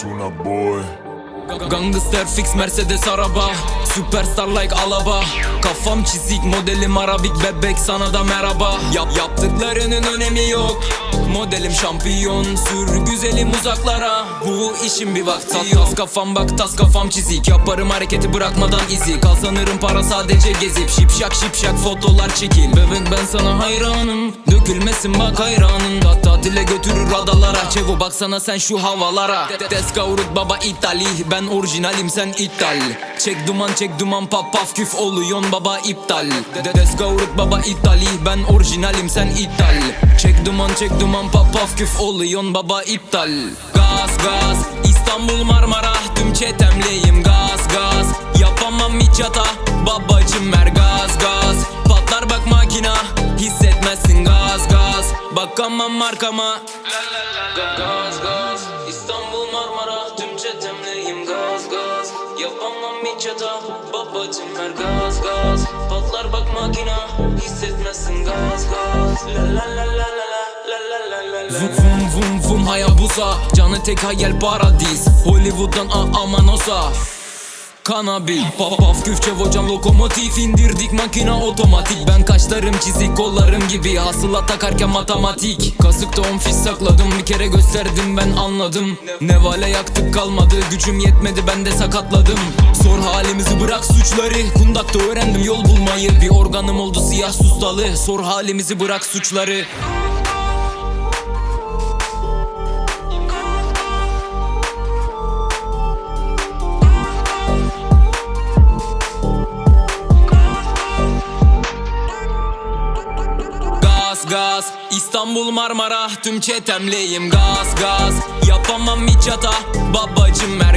Tuna boy. Gangster fix Mercedes araba. Superstar like Alaba. Kafam çizik modelim Arabik bebek sana da merhaba. Yap yaptıklarının önemi yok. Modelim şampiyon sür güzelim uzaklara. Bu işin bir vakti yok. Tas kafam bak tas kafam çizik. Yaparım hareketi bırakmadan izi. Kal sanırım para sadece gezip. Şipşak şipşak fotolar çekil Bebek ben sana hayranım Dökülmesin bak hayranın Ta tatile götürür adalara. Çevo baksana sen şu havalara. Deskavrut baba İtali Ben orijinalim sen iptal Çek duman çek duman pap paf küf oluyon baba iptal. Deskavrut baba İtali Ben orijinalim sen iptal Çek duman çek duman pap paf küf oluyon baba iptal. Gaz gaz. İstanbul Marmara Tüm çetemleyim. Gaz gaz Bakama markama. Gaz gaz. İstanbul Marmara Tüm çetemleyim. Gaz gaz. Yapamam hiç hata Babacım ver. Gaz gaz. Patlar bak makina Hissetmezsin. Gaz gaz. La la la la la Vum vum vum vum hayabusa. Canı tek hayal paradis. Hollywood'dan ah aman osa. Kanabil Paf paf küfçe hocam lokomotif indirdik makina otomatik. Ben kaşlarım çizik kollarım gibi hasıla takarken matematik. Kasıkta on fiş sakladım bir kere gösterdim ben anladım. Nevale yaktık kalmadı gücüm yetmedi ben de sakatladım. Sor halimizi bırak suçları. Kundakta öğrendim yol bulmayı. Bir organım oldu siyah sustalı. Sor halimizi bırak suçları Gaz. İstanbul Marmara tüm çetemleyim gaz gaz. Yapamam hiç hata babacım ver